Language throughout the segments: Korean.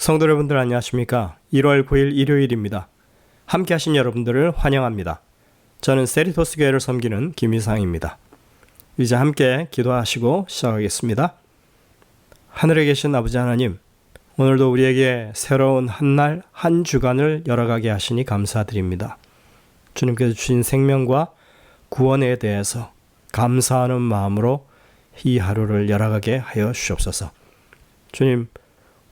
성도 여러분들 안녕하십니까? 1월 9일 일요일입니다. 함께 하신 여러분들을 환영합니다. 저는 세리토스 교회를 섬기는 김희상입니다. 이제 함께 기도하시고 시작하겠습니다. 하늘에 계신 아버지 하나님, 오늘도 우리에게 새로운 한 날, 한 주간을 열어가게 하시니 감사드립니다. 주님께서 주신 생명과 구원에 대해서 감사하는 마음으로 이 하루를 열어가게 하여 주옵소서. 주님,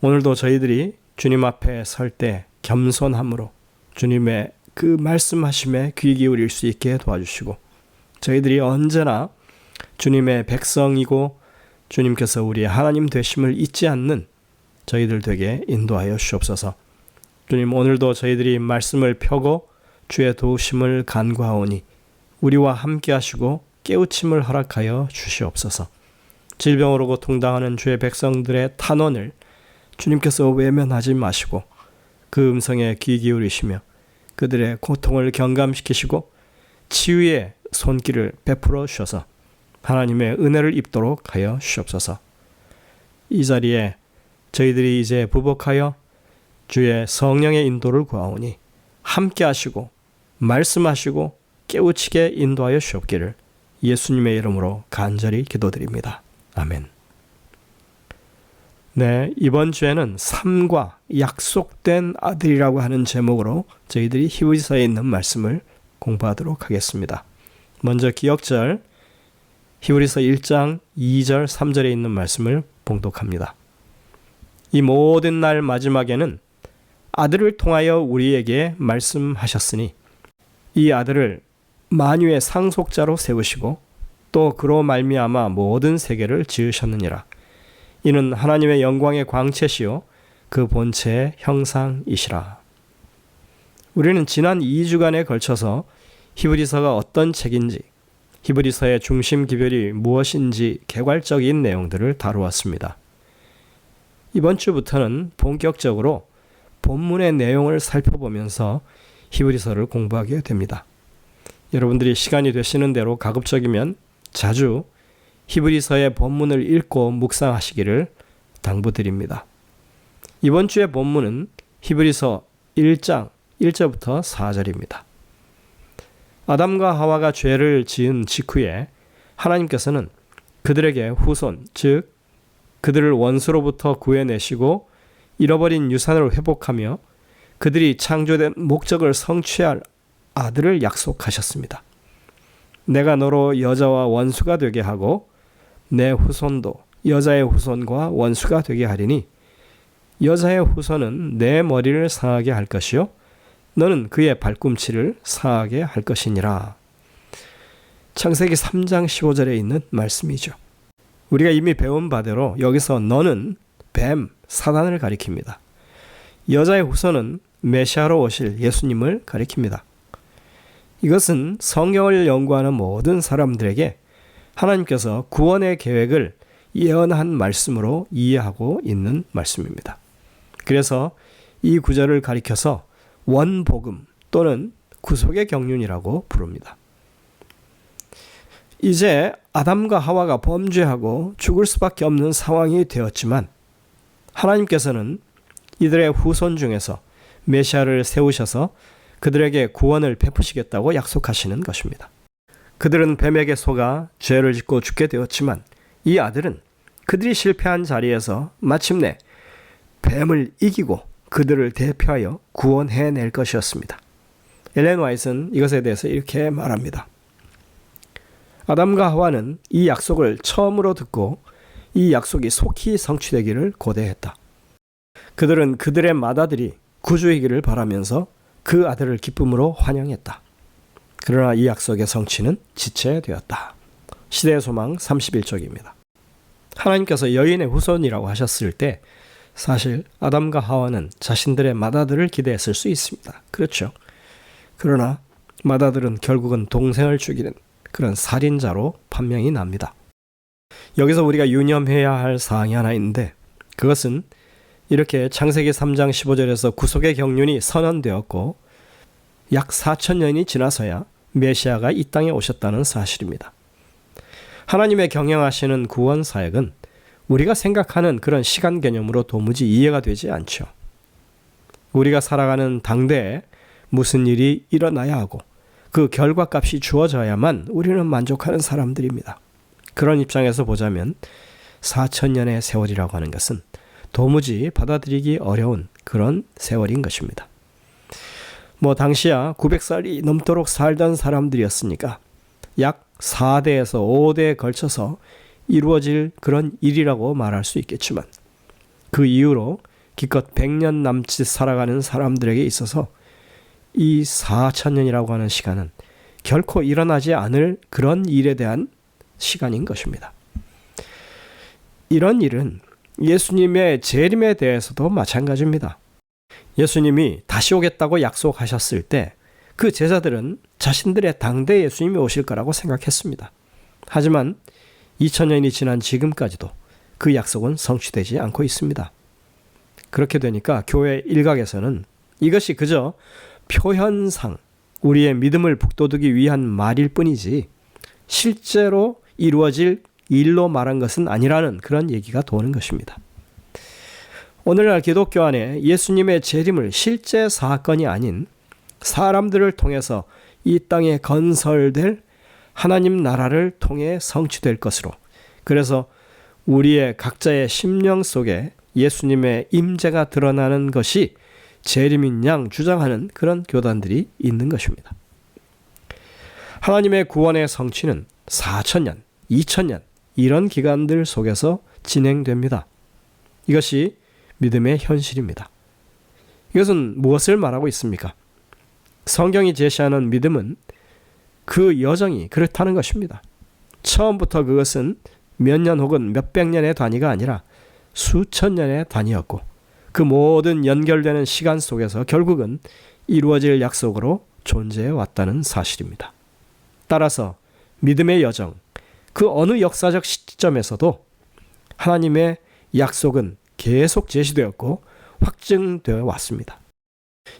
오늘도 저희들이 주님 앞에 설 때 겸손함으로 주님의 그 말씀하심에 귀 기울일 수 있게 도와주시고 저희들이 언제나 주님의 백성이고 주님께서 우리의 하나님 되심을 잊지 않는 저희들 되게 인도하여 주옵소서. 주님 오늘도 저희들이 말씀을 펴고 주의 도우심을 간구하오니 우리와 함께 하시고 깨우침을 허락하여 주시옵소서. 질병으로 고통당하는 주의 백성들의 탄원을 주님께서 외면하지 마시고 그 음성에 귀 기울이시며 그들의 고통을 경감시키시고 치유의 손길을 베풀어 주셔서 하나님의 은혜를 입도록 하여 주옵소서. 이 자리에 저희들이 이제 부복하여 주의 성령의 인도를 구하오니 함께 하시고 말씀하시고 깨우치게 인도하여 주옵기를 예수님의 이름으로 간절히 기도드립니다. 아멘. 네, 이번 주에는 삶과 약속된 아들이라고 하는 제목으로 저희들이 히브리서에 있는 말씀을 공부하도록 하겠습니다. 먼저 기억절 히브리서 1장 2절 3절에 있는 말씀을 봉독합니다. 이 모든 날 마지막에는 아들을 통하여 우리에게 말씀하셨으니 이 아들을 만유의 상속자로 세우시고 또 그로 말미암아 모든 세계를 지으셨느니라. 이는 하나님의 영광의 광채시요 그 본체의 형상이시라. 우리는 지난 2주간에 걸쳐서 히브리서가 어떤 책인지, 히브리서의 중심 기별이 무엇인지 개괄적인 내용들을 다루었습니다. 이번 주부터는 본격적으로 본문의 내용을 살펴보면서 히브리서를 공부하게 됩니다. 여러분들이 시간이 되시는 대로 가급적이면 자주 히브리서의 본문을 읽고 묵상하시기를 당부드립니다. 이번 주의 본문은 히브리서 1장 1절부터 4절입니다. 아담과 하와가 죄를 지은 직후에 하나님께서는 그들에게 후손, 즉 그들을 원수로부터 구해내시고 잃어버린 유산을 회복하며 그들이 창조된 목적을 성취할 아들을 약속하셨습니다. 내가 너로 여자와 원수가 되게 하고 내 후손도 여자의 후손과 원수가 되게 하리니 여자의 후손은 내 머리를 상하게 할 것이요 너는 그의 발꿈치를 상하게 할 것이니라. 창세기 3장 15절에 있는 말씀이죠. 우리가 이미 배운 바대로 여기서 너는 뱀, 사단을 가리킵니다. 여자의 후손은 메시아로 오실 예수님을 가리킵니다. 이것은 성경을 연구하는 모든 사람들에게 하나님께서 구원의 계획을 예언한 말씀으로 이해하고 있는 말씀입니다. 그래서 이 구절을 가리켜서 원복음 또는 구속의 경륜이라고 부릅니다. 이제 아담과 하와가 범죄하고 죽을 수밖에 없는 상황이 되었지만 하나님께서는 이들의 후손 중에서 메시아를 세우셔서 그들에게 구원을 베푸시겠다고 약속하시는 것입니다. 그들은 뱀에게 속아 죄를 짓고 죽게 되었지만 이 아들은 그들이 실패한 자리에서 마침내 뱀을 이기고 그들을 대표하여 구원해낼 것이었습니다. 엘렌 와이트는 이것에 대해서 이렇게 말합니다. 아담과 하와는 이 약속을 처음으로 듣고 이 약속이 속히 성취되기를 고대했다. 그들은 그들의 맏아들이 구주이기를 바라면서 그 아들을 기쁨으로 환영했다. 그러나 이 약속의 성취는 지체되었다. 시대의 소망 31쪽입니다. 하나님께서 여인의 후손이라고 하셨을 때 사실 아담과 하와는 자신들의 맏아들을 기대했을 수 있습니다. 그렇죠. 그러나 맏아들은 결국은 동생을 죽이는 그런 살인자로 판명이 납니다. 여기서 우리가 유념해야 할 사항이 하나 있는데 그것은 이렇게 창세기 3장 15절에서 구속의 경륜이 선언되었고 약 4천 년이 지나서야 메시아가 이 땅에 오셨다는 사실입니다. 하나님의 경영하시는 구원 사역은 우리가 생각하는 그런 시간 개념으로 도무지 이해가 되지 않죠. 우리가 살아가는 당대에 무슨 일이 일어나야 하고 그 결과값이 주어져야만 우리는 만족하는 사람들입니다. 그런 입장에서 보자면 4천년의 세월이라고 하는 것은 도무지 받아들이기 어려운 그런 세월인 것입니다. 뭐 당시야 900살이 넘도록 살던 사람들이었으니까 약 4대에서 5대에 걸쳐서 이루어질 그런 일이라고 말할 수 있겠지만 그 이후로 기껏 100년 남짓 살아가는 사람들에게 있어서 이 4천년이라고 하는 시간은 결코 일어나지 않을 그런 일에 대한 시간인 것입니다. 이런 일은 예수님의 재림에 대해서도 마찬가지입니다. 예수님이 다시 오겠다고 약속하셨을 때 그 제자들은 자신들의 당대 예수님이 오실 거라고 생각했습니다. 하지만 2000년이 지난 지금까지도 그 약속은 성취되지 않고 있습니다. 그렇게 되니까 교회 일각에서는 이것이 그저 표현상 우리의 믿음을 북돋우기 위한 말일 뿐이지 실제로 이루어질 일로 말한 것은 아니라는 그런 얘기가 도는 것입니다. 오늘날 기독교 안에 예수님의 재림을 실제 사건이 아닌 사람들을 통해서 이 땅에 건설될 하나님 나라를 통해 성취될 것으로 그래서 우리의 각자의 심령 속에 예수님의 임재가 드러나는 것이 재림인 양 주장하는 그런 교단들이 있는 것입니다. 하나님의 구원의 성취는 4천년, 2천년 이런 기간들 속에서 진행됩니다. 이것이 믿음의 현실입니다. 이것은 무엇을 말하고 있습니까? 성경이 제시하는 믿음은 그 여정이 그렇다는 것입니다. 처음부터 그것은 몇 년 혹은 몇백 년의 단위가 아니라 수천 년의 단위였고 그 모든 연결되는 시간 속에서 결국은 이루어질 약속으로 존재해 왔다는 사실입니다. 따라서 믿음의 여정, 그 어느 역사적 시점에서도 하나님의 약속은 계속 제시되었고 확증되어 왔습니다.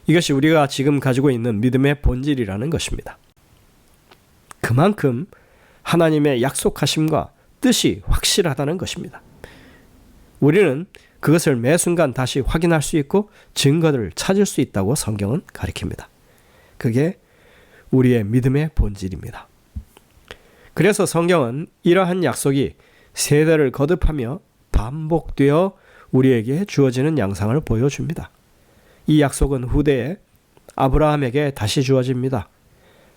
이것이 우리가 지금 가지고 있는 믿음의 본질이라는 것입니다. 그만큼 하나님의 약속하심과 뜻이 확실하다는 것입니다. 우리는 그것을 매 순간 다시 확인할 수 있고 증거를 찾을 수 있다고 성경은 가리킵니다. 그게 우리의 믿음의 본질입니다. 그래서 성경은 이러한 약속이 세대를 거듭하며 반복되어 우리에게 주어지는 양상을 보여줍니다. 이 약속은 후대에 아브라함에게 다시 주어집니다.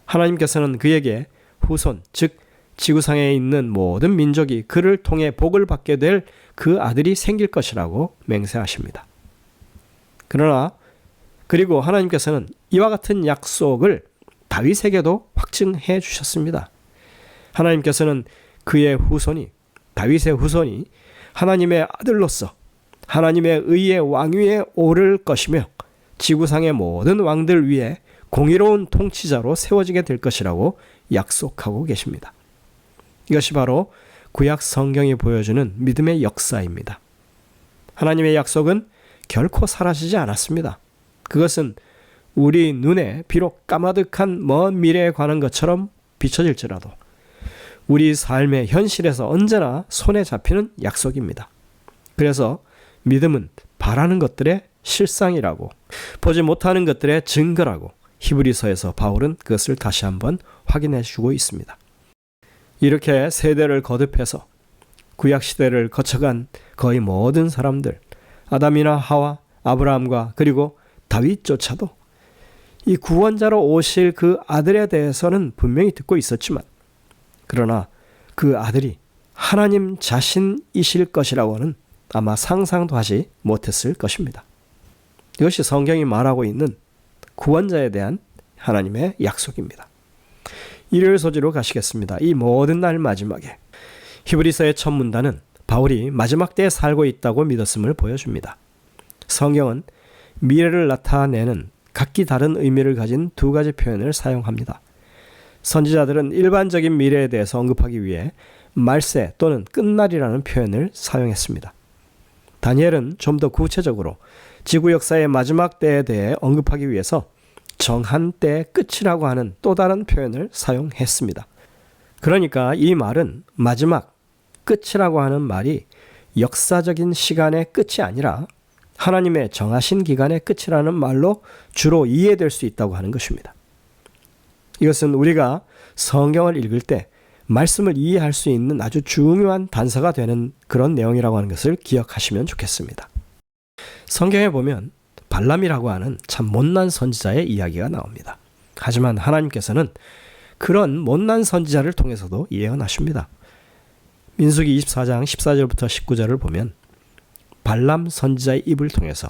하나님께서는 그에게 후손, 즉 지구상에 있는 모든 민족이 그를 통해 복을 받게 될 그 아들이 생길 것이라고 맹세하십니다. 그러나 그리고 하나님께서는 이와 같은 약속을 다윗에게도 확증해 주셨습니다. 하나님께서는 그의 후손이 다윗의 후손이 하나님의 아들로서 하나님의 의의 왕위에 오를 것이며 지구상의 모든 왕들 위에 공의로운 통치자로 세워지게 될 것이라고 약속하고 계십니다. 이것이 바로 구약 성경이 보여주는 믿음의 역사입니다. 하나님의 약속은 결코 사라지지 않았습니다. 그것은 우리 눈에 비록 까마득한 먼 미래에 관한 것처럼 비춰질지라도 우리 삶의 현실에서 언제나 손에 잡히는 약속입니다. 그래서 믿음은 바라는 것들의 실상이라고 보지 못하는 것들의 증거라고 히브리서에서 바울은 그것을 다시 한번 확인해 주고 있습니다. 이렇게 세대를 거듭해서 구약 시대를 거쳐간 거의 모든 사람들 아담이나 하와 아브라함과 그리고 다윗조차도 이 구원자로 오실 그 아들에 대해서는 분명히 듣고 있었지만 그러나 그 아들이 하나님 자신이실 것이라고는 아마 상상도 하지 못했을 것입니다. 이것이 성경이 말하고 있는 구원자에 대한 하나님의 약속입니다. 일요일 소지로 가시겠습니다. 이 모든 날 마지막에 히브리서의 첫 문단은 바울이 마지막 때에 살고 있다고 믿었음을 보여줍니다. 성경은 미래를 나타내는 각기 다른 의미를 가진 두 가지 표현을 사용합니다. 선지자들은 일반적인 미래에 대해서 언급하기 위해 말세 또는 끝날이라는 표현을 사용했습니다. 다니엘은 좀 더 구체적으로 지구 역사의 마지막 때에 대해 언급하기 위해서 정한 때의 끝이라고 하는 또 다른 표현을 사용했습니다. 그러니까 이 말은 마지막 끝이라고 하는 말이 역사적인 시간의 끝이 아니라 하나님의 정하신 기간의 끝이라는 말로 주로 이해될 수 있다고 하는 것입니다. 이것은 우리가 성경을 읽을 때 말씀을 이해할 수 있는 아주 중요한 단서가 되는 그런 내용이라고 하는 것을 기억하시면 좋겠습니다. 성경에 보면 발람이라고 하는 참 못난 선지자의 이야기가 나옵니다. 하지만 하나님께서는 그런 못난 선지자를 통해서도 예언하십니다. 민수기 24장 14절부터 19절을 보면 발람 선지자의 입을 통해서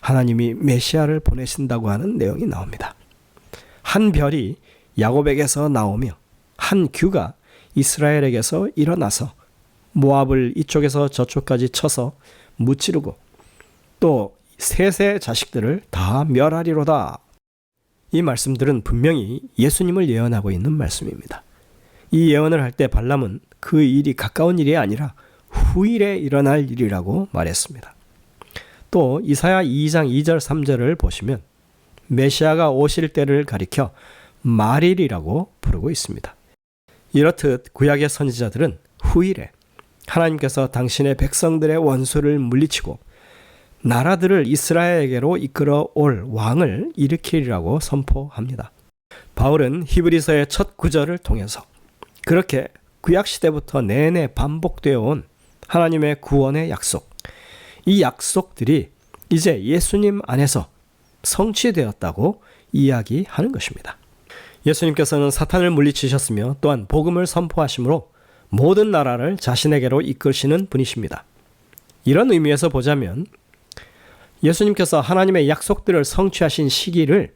하나님이 메시아를 보내신다고 하는 내용이 나옵니다. 한 별이 야곱에게서 나오며 한 규가 이스라엘에게서 일어나서 모압을 이쪽에서 저쪽까지 쳐서 무찌르고 또 셋의 자식들을 다 멸하리로다. 이 말씀들은 분명히 예수님을 예언하고 있는 말씀입니다. 이 예언을 할 때 발람은 그 일이 가까운 일이 아니라 후일에 일어날 일이라고 말했습니다. 또 이사야 2장 2절 3절을 보시면 메시아가 오실 때를 가리켜 말일이라고 부르고 있습니다. 이렇듯 구약의 선지자들은 후일에 하나님께서 당신의 백성들의 원수를 물리치고 나라들을 이스라엘에게로 이끌어 올 왕을 일으키리라고 선포합니다. 바울은 히브리서의 첫 구절을 통해서 그렇게 구약 시대부터 내내 반복되어 온 하나님의 구원의 약속, 이 약속들이 이제 예수님 안에서 성취되었다고 이야기하는 것입니다. 예수님께서는 사탄을 물리치셨으며 또한 복음을 선포하심으로 모든 나라를 자신에게로 이끄시는 분이십니다. 이런 의미에서 보자면 예수님께서 하나님의 약속들을 성취하신 시기를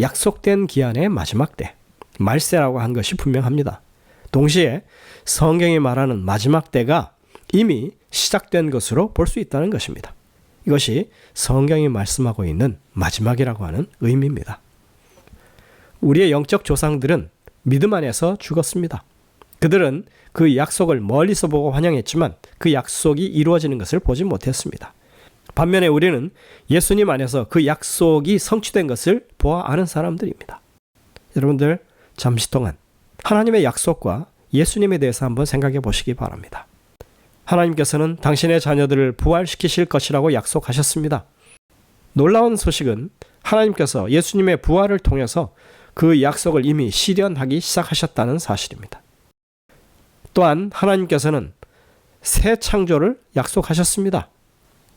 약속된 기한의 마지막 때, 말세라고 한 것이 분명합니다. 동시에 성경이 말하는 마지막 때가 이미 시작된 것으로 볼 수 있다는 것입니다. 이것이 성경이 말씀하고 있는 마지막이라고 하는 의미입니다. 우리의 영적 조상들은 믿음 안에서 죽었습니다. 그들은 그 약속을 멀리서 보고 환영했지만 그 약속이 이루어지는 것을 보지 못했습니다. 반면에 우리는 예수님 안에서 그 약속이 성취된 것을 보아 아는 사람들입니다. 여러분들 잠시 동안 하나님의 약속과 예수님에 대해서 한번 생각해 보시기 바랍니다. 하나님께서는 당신의 자녀들을 부활시키실 것이라고 약속하셨습니다. 놀라운 소식은 하나님께서 예수님의 부활을 통해서 그 약속을 이미 실현하기 시작하셨다는 사실입니다. 또한 하나님께서는 새 창조를 약속하셨습니다.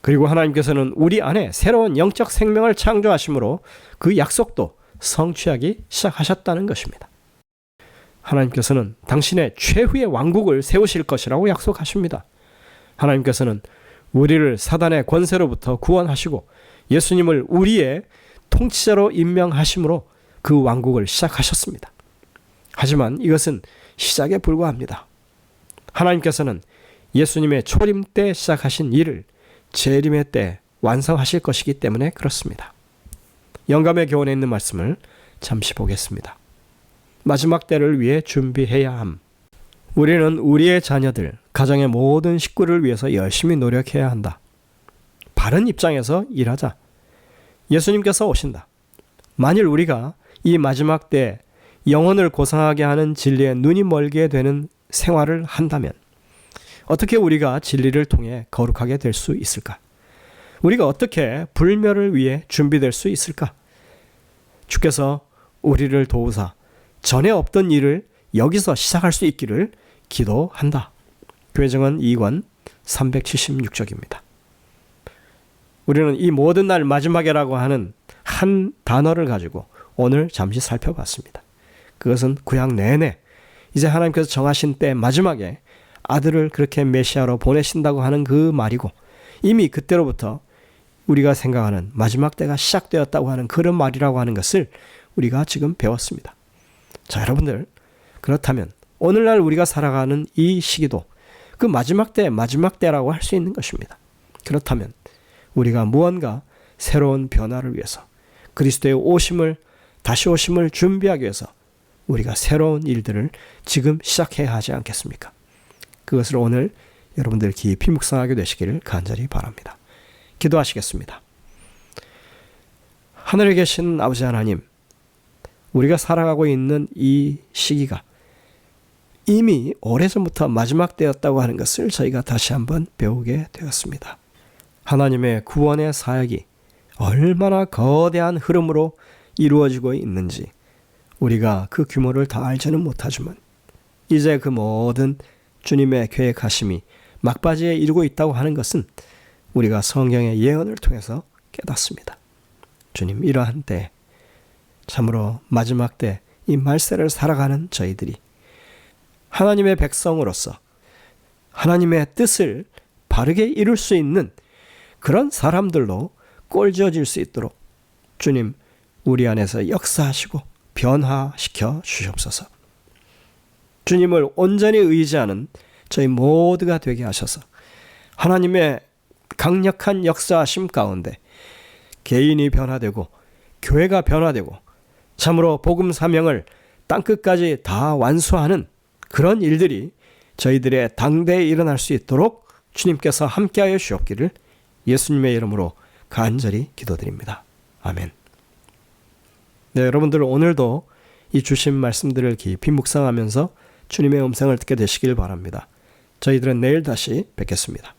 그리고 하나님께서는 우리 안에 새로운 영적 생명을 창조하심으로 그 약속도 성취하기 시작하셨다는 것입니다. 하나님께서는 당신의 최후의 왕국을 세우실 것이라고 약속하십니다. 하나님께서는 우리를 사단의 권세로부터 구원하시고 예수님을 우리의 통치자로 임명하심으로 그 왕국을 시작하셨습니다. 하지만 이것은 시작에 불과합니다. 하나님께서는 예수님의 초림 때 시작하신 일을 재림의 때 완성하실 것이기 때문에 그렇습니다. 영감의 교훈에 있는 말씀을 잠시 보겠습니다. 마지막 때를 위해 준비해야 함. 우리는 우리의 자녀들, 가정의 모든 식구를 위해서 열심히 노력해야 한다. 바른 입장에서 일하자. 예수님께서 오신다. 만일 우리가 이 마지막 때 영혼을 고상하게 하는 진리에 눈이 멀게 되는 생활을 한다면 어떻게 우리가 진리를 통해 거룩하게 될 수 있을까? 우리가 어떻게 불멸을 위해 준비될 수 있을까? 주께서 우리를 도우사 전에 없던 일을 여기서 시작할 수 있기를 기도한다. 교회정은 2권 376쪽입니다. 우리는 이 모든 날 마지막이라고 하는 한 단어를 가지고 오늘 잠시 살펴봤습니다. 그것은 구약 내내 이제 하나님께서 정하신 때 마지막에 아들을 그렇게 메시아로 보내신다고 하는 그 말이고 이미 그때로부터 우리가 생각하는 마지막 때가 시작되었다고 하는 그런 말이라고 하는 것을 우리가 지금 배웠습니다. 자, 여러분들 그렇다면 오늘날 우리가 살아가는 이 시기도 그 마지막 때 마지막 때라고 할 수 있는 것입니다. 그렇다면 우리가 무언가 새로운 변화를 위해서 그리스도의 오심을 다시 오심을 준비하기 위해서 우리가 새로운 일들을 지금 시작해야 하지 않겠습니까? 그것을 오늘 여러분들 깊이 묵상하게 되시기를 간절히 바랍니다. 기도하시겠습니다. 하늘에 계신 아버지 하나님, 우리가 살아가고 있는 이 시기가 이미 오래전부터 마지막 때였다고 하는 것을 저희가 다시 한번 배우게 되었습니다. 하나님의 구원의 사역이 얼마나 거대한 흐름으로 이루어지고 있는지 우리가 그 규모를 다 알지는 못하지만 이제 그 모든 주님의 계획하심이 막바지에 이르고 있다고 하는 것은 우리가 성경의 예언을 통해서 깨닫습니다. 주님 이러한 때 참으로 마지막 때 이 말세를 살아가는 저희들이 하나님의 백성으로서 하나님의 뜻을 바르게 이룰 수 있는 그런 사람들로 꼴지어질 수 있도록 주님 우리 안에서 역사하시고 변화시켜 주시옵소서. 주님을 온전히 의지하는 저희 모두가 되게 하셔서 하나님의 강력한 역사하심 가운데 개인이 변화되고 교회가 변화되고 참으로 복음 사명을 땅끝까지 다 완수하는 그런 일들이 저희들의 당대에 일어날 수 있도록 주님께서 함께하여 주옵기를 예수님의 이름으로 간절히 기도드립니다. 아멘. 네, 여러분들 오늘도 이 주신 말씀들을 깊이 묵상하면서 주님의 음성을 듣게 되시길 바랍니다. 저희들은 내일 다시 뵙겠습니다.